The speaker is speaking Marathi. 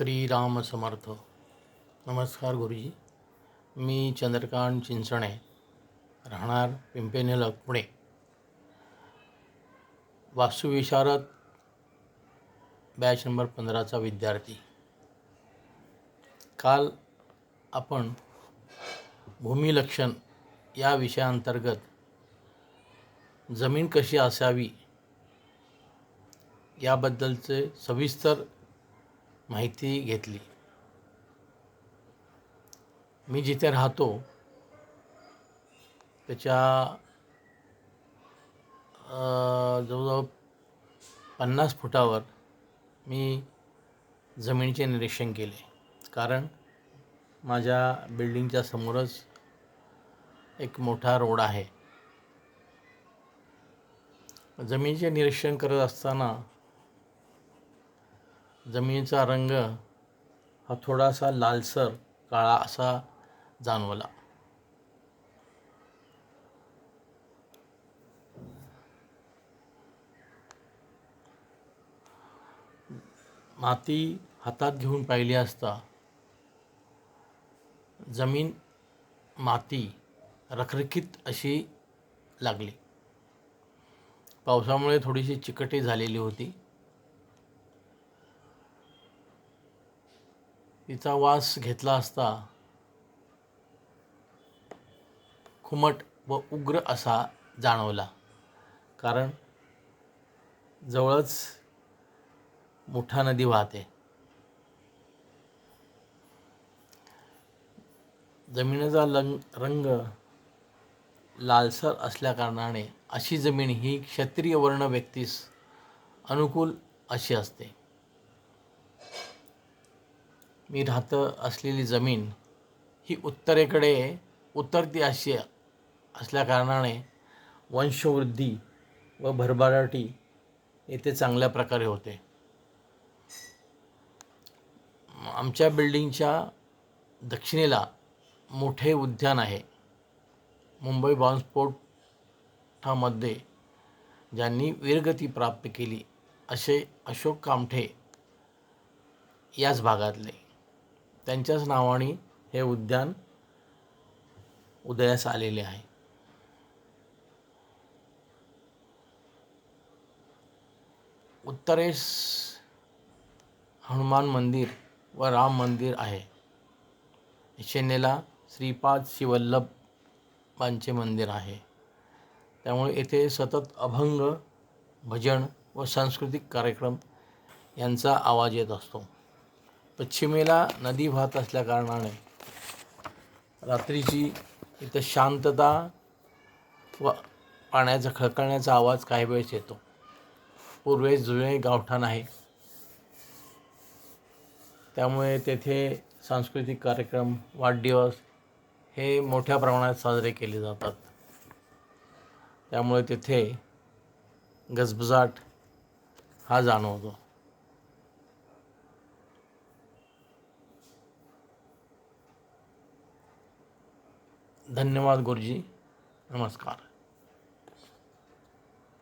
श्रीराम समर्थ नमस्कार गुरुजी. मी चंद्रकांत चिंचणे राहणार पिंपेनेलक पुणे. वास्तुविशारद बॅच नंबर पंधराचा विद्यार्थी. काल आपण भूमिलक्षण या विषयाअंतर्गत जमीन कशी असावी याबद्दलचे सविस्तर माहिती घेतली. मी जिथे राहतो त्याच्या जवळजवळ पन्नास फुटावर मी जमिनीचे निरीक्षण केले. कारण माझ्या बिल्डिंगच्या समोरच एक मोठा रोड आहे. जमिनीचे निरीक्षण करत असताना जमिनीचा रंग हा थोडासा लालसर काळा असा जाणवला. माती हातात घेऊन पाहिली असता जमीन माती रखरखीत अशी लागली. पावसामुळे थोडीशी चिकटी झालेली होती. तिचा वास घेतला असता खुमट व उग्र असा जाणवला. कारण जवळच मोठा नदी वाहते. जमिनीचा लंग रंग लालसर असल्याकारणाने अशी जमीन ही क्षत्रिय वर्ण व्यक्तीस अनुकूल अशी असते. मी राहत असलेली जमीन ही उत्तरेकडे उतरती अशी असल्याकारणाने वंशवृद्धी व भरभराटी येथे चांगल्या प्रकारे होते. आमच्या बिल्डिंगच्या दक्षिणेला मोठे उद्यान आहे. मुंबई बॉम्बस्फोटामध्ये ज्यांनी वीरगती प्राप्त केली असे अशोक कामठे याच भागातले. त्यांच्याच नावाने हे उद्यान उदयास आलेले आहे. उत्तरेस हनुमान मंदिर व राम मंदिर आहे. ईशान्येला श्रीपाद शिवल्लभांचे मंदिर आहे. त्यामुळे येथे सतत अभंग भजन व सांस्कृतिक कार्यक्रम यांचा आवाज येत असतो. पश्चिमेला नदी वाहत असल्याकारणाने रात्रीची इथं शांतता व पाण्याचा खळखळण्याचा आवाज काही वेळेस येतो. पूर्वेस जुने गावठाण आहे. त्यामुळे तेथे सांस्कृतिक कार्यक्रम वाढदिवस हे मोठ्या प्रमाणात साजरे केले जातात. त्यामुळे तेथे गजबजाट हा जाणवतो. धन्यवाद गुरुजी नमस्कार.